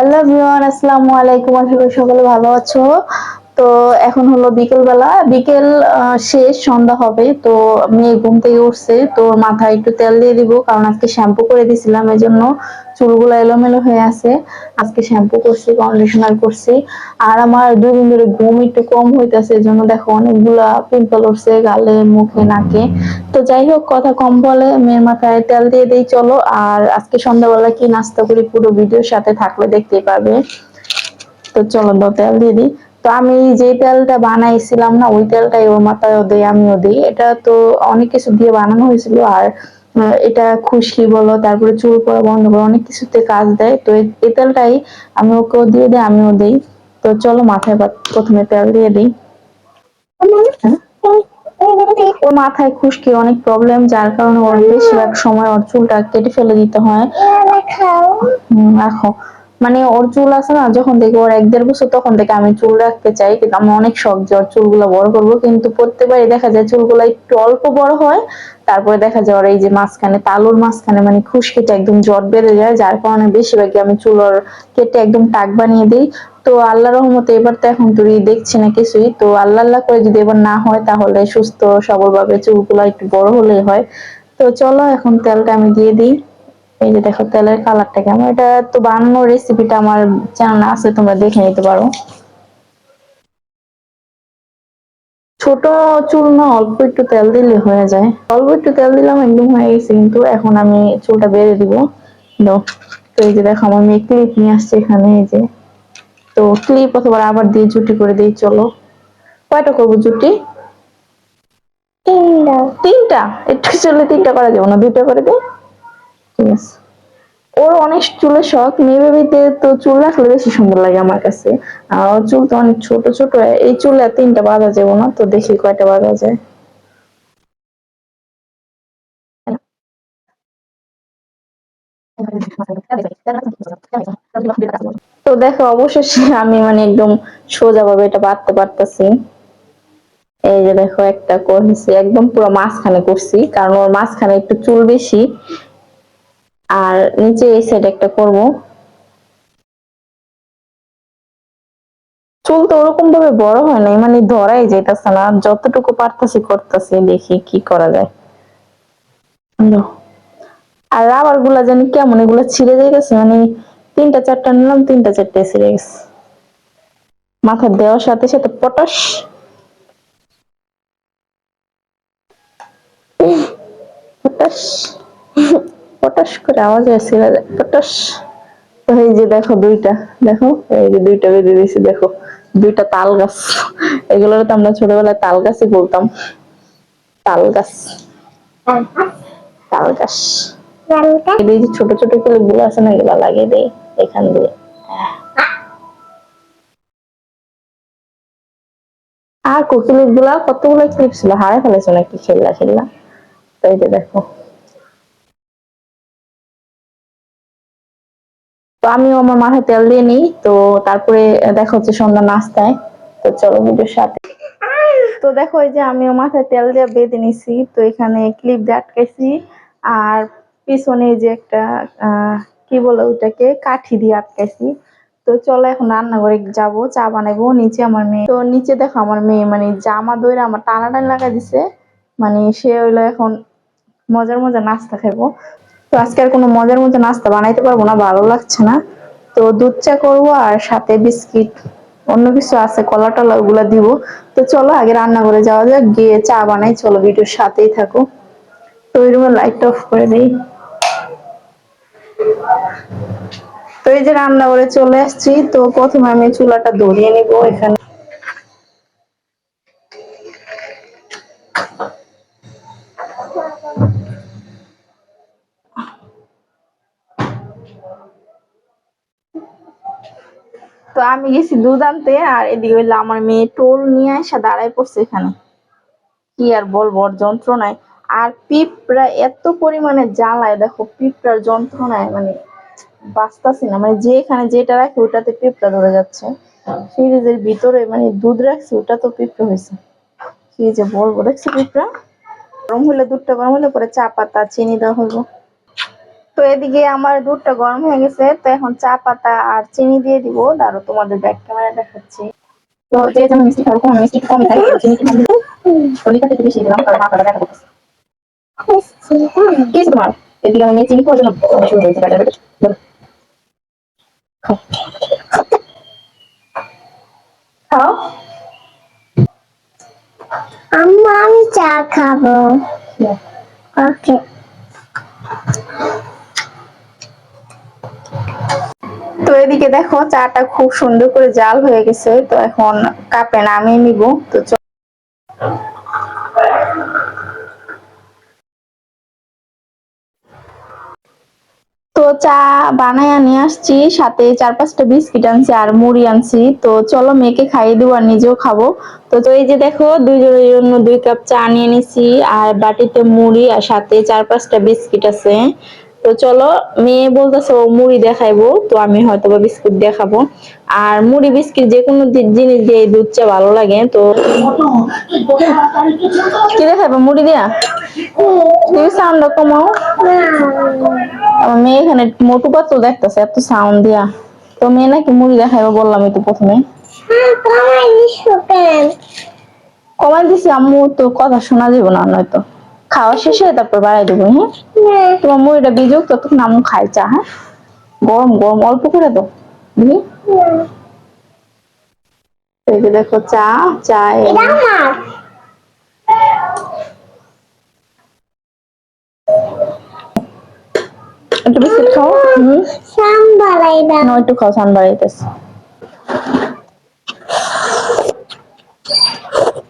Hello V1 আসসালামু আলাইকুম। আশা করি সকলে ভালো আছো। তো এখন হলো বিকেল বেলা বিকেল শেষ, সন্ধ্যা হবে, তো মেয়ে ঘুম থেকে উঠছে, তো মাথায় একটু তেল দিয়ে দিব, কারণ আজকে শ্যাম্পু করে দিছিলাম এই জন্য চুলগুলো এলোমেলো হয়ে আছে। আজকে শ্যাম্পু করছি কন্ডিশনার করছি। আর আমার দুই দিন ধরে ঘুম একটু কম হইতেছে এই জন্য দেখো অনেকগুলা পিম্পল উঠছে গালে, মুখে, নাকে। তো যাই হোক, কথা কম বলে, মেয়ের মাথায় তেল দিয়ে দিই, চলো। আর আজকে সন্ধ্যাবেলা কি নাস্তা করি, পুরো ভিডিওর সাথে থাকলে দেখতেই পাবে তো চলো তেল দিয়ে দিই। তো আমি যে তেলটা বানাইছিলাম না ওই তেলটাই ওর মাথায় দিই আমিও দিই। এটা তো অনেক কিছু দিয়ে বানানো হয়েছিল আর এটা খুশকি বলো তারপরে চুল পড়া বন্ধ করে অনেক কিছুতে কাজ দেয়। তো এই তেলটাই আমি ওকেও দিয়ে দিই আমিও দিই। তো চলো মাথায় প্রথমে তেল দিয়ে দিই? ওর মাথায় খুশকির অনেক প্রবলেম যার কারণে ওর বেশিরভাগ সময় ওর চুলটা কেটে ফেলে দিতে হয়। রাখো। মানে ওর চুল আছে না, যখন দেখি ওর এক দেড় বছর, তখন থেকে আমি চুল রাখতে চাই, কিন্তু আমার অনেক শখ যে ওর চুলগুলো বড় করব। কিন্তু প্রত্যেকবারই দেখা যায় চুলগুলো একটু অল্প বড় হয়, তারপরে দেখা যায় ওর এই যে মাঝখানে, তালুর মাঝখানে মানে খুশকিটা একদম জট বেড়ে যায়, যার কারণে বেশিরভাগই আমি চুল ওর কেটে একদম টাক বানিয়ে দিই। তো আল্লাহ রহমতে এবার তো এখন তুই দেখছি না কিছুই, তো আল্লাহ আল্লাহ করে যদি এবার না হয়, তাহলে সুস্থ সবল ভাবে চুলগুলো একটু বড় হলেই হয়। তো চলো এখন তেলটা আমি দিয়ে দিই। এই যে দেখো তেলের কালারটা কেমন? এটা তো বানানোর রেসিপিটা আমার চ্যানেলে আছে তোমরা দেখে নিতে পারো। ছোট চুল না অল্প একটু তেল দিলে হয়ে যায়। অল্প একটু তেল দিলাম একদম হয়ে গেছে কিন্তু এখন আমি চুলটা বেড়ে দিব। তো এই যে দেখো আমার মেয়ে ক্লিপ নিয়ে আসছে এখানে এই যে। তো ক্লিপ অথবা আবার দিয়ে জুটি করে দিই চলো। কয়টা করব জুটি? তিনটা। তিনটা? একটু চলে তিনটা করা যাবে না দুইটা করে দিই? ওর অনেক চুলের শখ মেয়ে বেবিতে তো চুল রাখলে বেশি সুন্দর লাগে আমার কাছে। আর ওর চুল তো অনেক ছোট ছোট। এই চুলে তিনটা বাঁধা যাব না, তো দেখি কয়টা বাঁধা যায়? তো দেখো, অবশেষে আমি মানে একদম সোজা ভাবে এটা বাঁধতে পারতেছি। এই যে দেখো, একটা করছি একদম পুরো মাঝখানে করছি, কারণ ওর মাঝখানে একটু চুল বেশি। আর নিচে এই সাইড একটা করব। চুল তো ওরকম ভাবে বড় হয় নাই মানে ধরাই যাইতাছে না। যতটুকু পারতাছি করতেছি, দেখি কি করা যায়। আর রাবারগুলা জানি কেমন, এগুলা ছিঁড়ে যাইতেছে মানে তিনটা চারটা নিলাম তিনটা চারটে ছিঁড়ে গেছে। মাথা দেওয়ার সাথে সাথে পটাশ। পটাশ করে আওয়াজ আসছে পটাশ তো এই যে দেখো দুইটা, দেখো? এই যে দুইটা বেঁধে দিয়েছি, দেখো? দুইটা তাল গাছ। এগুলো তো আমরা ছোটবেলায় তাল গাছই বলতাম। তাল গাছ। তাল গাছ। এই যে ছোট ছোট ক্লিপগুলো আছে না, এগুলো লাগিয়ে দেই এখান দিয়ে। আর কোকিলিপগুলা কতগুলো ক্লিপ ছিল? হারে ফেলেছে নাকি? খেললা খেললা তো এই যে দেখো। তো আমিও আমার মাথায় তেল দিয়ে নিই, তো তারপরে দেখা হচ্ছে সন্ধ্যা নাস্তায়। তো চলো ভিডিওর সাথে। তো দেখো এই যে আমিও মাথায় তেল দিয়ে বেঁধে নিছি, তো এখানে ক্লিপ দিয়ে আটকাইছি। আর পিছনে যে একটা কি বলে ওটাকে কাঠি দিয়ে আটকাইছি। তো চলো এখন রান্নাঘরে যাব, চা বানাবো, নিচে আমার মেয়ে। তো নিচে দেখো আমার মেয়ে মানে জামা দইরা আমার টানা টানি লাগা দিছে। মানে সে হইল এখন মজার মজার নাস্তা খাব তো আজকে আর কোনো মজার মজার নাস্তা বানাইতে পারব না, ভালো লাগছে না। তো দুধ চা করব আর সাথে বিস্কিট, অন্য কিছু আছে, কলা টলা ওগুলা দিব। তো চলো আগে রান্না করে যাওয়া যাক, গিয়ে চা বানাই, চলো ভিডিওর সাথেই থাকো। তো ওই রুমের লাইটটা অফ করে দিই। তো এই যে রান্না করে চলে আসছি, তো প্রথমে আমি চুলাটা ধরিয়ে নিব এখানে। তো আমি গেছি দুধ আনতে, আর এদিকে হইল আমার মেয়ে টোল নিয়ে এসে দাঁড়ায় পড়ছে এখানে। কি আর বলব যন্ত্রণায়। আর পিঁপড়া এত পরিমাণে জ্বালায়, দেখো, পিঁপড়ার যন্ত্রণায় মানে বাঁচতাছি না। মানে যেখানে যেটা রাখি, ওটাতে পিঁপড়া ধরে যাচ্ছে। ফ্রিজের ভিতরে মানে দুধ রাখছি, ওটা তো পিঁপড়া হয়েছে কি যে বলব, দেখছি পিঁপড়া? গরম হলে দুধটা গরম হলে পরে চা পাতা, চিনি দেওয়া হইব। তো এদিকে আমার দুধটা গরম হয়ে গেছে তো এখন চা পাতা আর চিনি দিয়ে দিব। দাঁড়ো তোমাদের ব্যাক ক্যামেরা দেখাচ্ছি। তো যে যেমন মিষ্টি খাব কম মিষ্টি কম খাই চিনি কম দিব বেশি দিলাম কারণ মাথাটা ব্যথা করতেছে। কি তোমার? এদিকে আমি চিনি খাওয়ার জন্য শুরু হয়েছে ব্যাটা ব্যাটা খাও। খাও? আম্মা আমি চা খাব। ওকে। এদিকে দেখো, চাটা খুব সুন্দর করে জাল হয়ে গেছে, তো এখন কাপে নামিয়ে নিব, তো তো চা বানায় নিয়ে আসছি, সাথে চার পাঁচটা বিস্কিট আনছি আর মুড়ি আনছি, তো চলো মেয়েকে খাইয়ে দিব আর নিজেও খাব। তো তো এই যে দেখো, দুইজনের জন্য দুই কাপ চা নিয়ে নিছি, আর বাটিতে মুড়ি আর সাথে চার পাঁচটা বিস্কিট আছে। তো চলো মেয়ে বলতেছে ও মুড়ি দেখাইবো তো আমি হয়তো বা বিস্কুট দেখাবো। আর মুড়ি বিস্কিট যে কোনো জিনিস দিয়ে দুধ চা ভালো লাগে তো কি দেখাবো মুড়ি দিয়া? তুমি সাউন্ড কমাও। মেয়ে এখানে মোটু পাত্র দেখতেছে এত সাউন্ড দিয়া। তো মেয়ে নাকি মুড়ি দেখাইবো বললাম তো প্রথমে। হ্যাঁ কমাই দিছি আম্মু তো কথা শোনা যাবে না নয়তো। খাওয়া শেষে তারপর বাড়াই দেবো হ্যাঁ? তোমার মুড়িটা বিজুক ততক্ষণ আম্মু খাই চা হ্যাঁ? গরম গরম অল্প করে দাও বুঝলি? এই যে দেখো চা চা একটু বিস্কিট খাও হুম? সাম্বার এটা না একটু খাও সান বাড়াইতেছে এটা আমার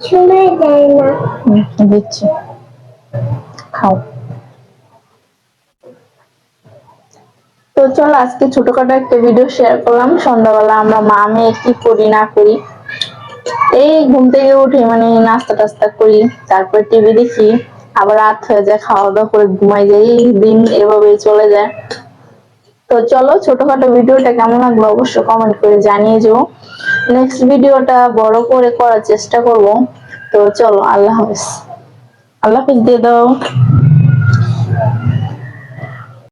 শোনা যায় না। দিচ্ছি। খাও। তো চলো আজকে ছোটখাটো একটা ভিডিও শেয়ার করলাম। সন্ধ্যাবেলা আমরা মা মেয়ে কি করি না করি এই ঘুম থেকে উঠে মানে নাস্তা টাস্তা করি তারপর টিভি দেখি আবার রাত হয়ে যায় খাওয়া দাওয়া করে ঘুমাই যাই এই দিন এভাবেই চলে যায়। তো চলো ছোটখাটো ভিডিওটা কেমন লাগল অবশ্যই কমেন্ট করে জানিয়ে যেও। নেক্সট ভিডিওটা বড় করে করার চেষ্টা করব। তো চলো, আল্লাহ হাফেজ। আল্লাহ হাফেজ, দিয়ে দাও।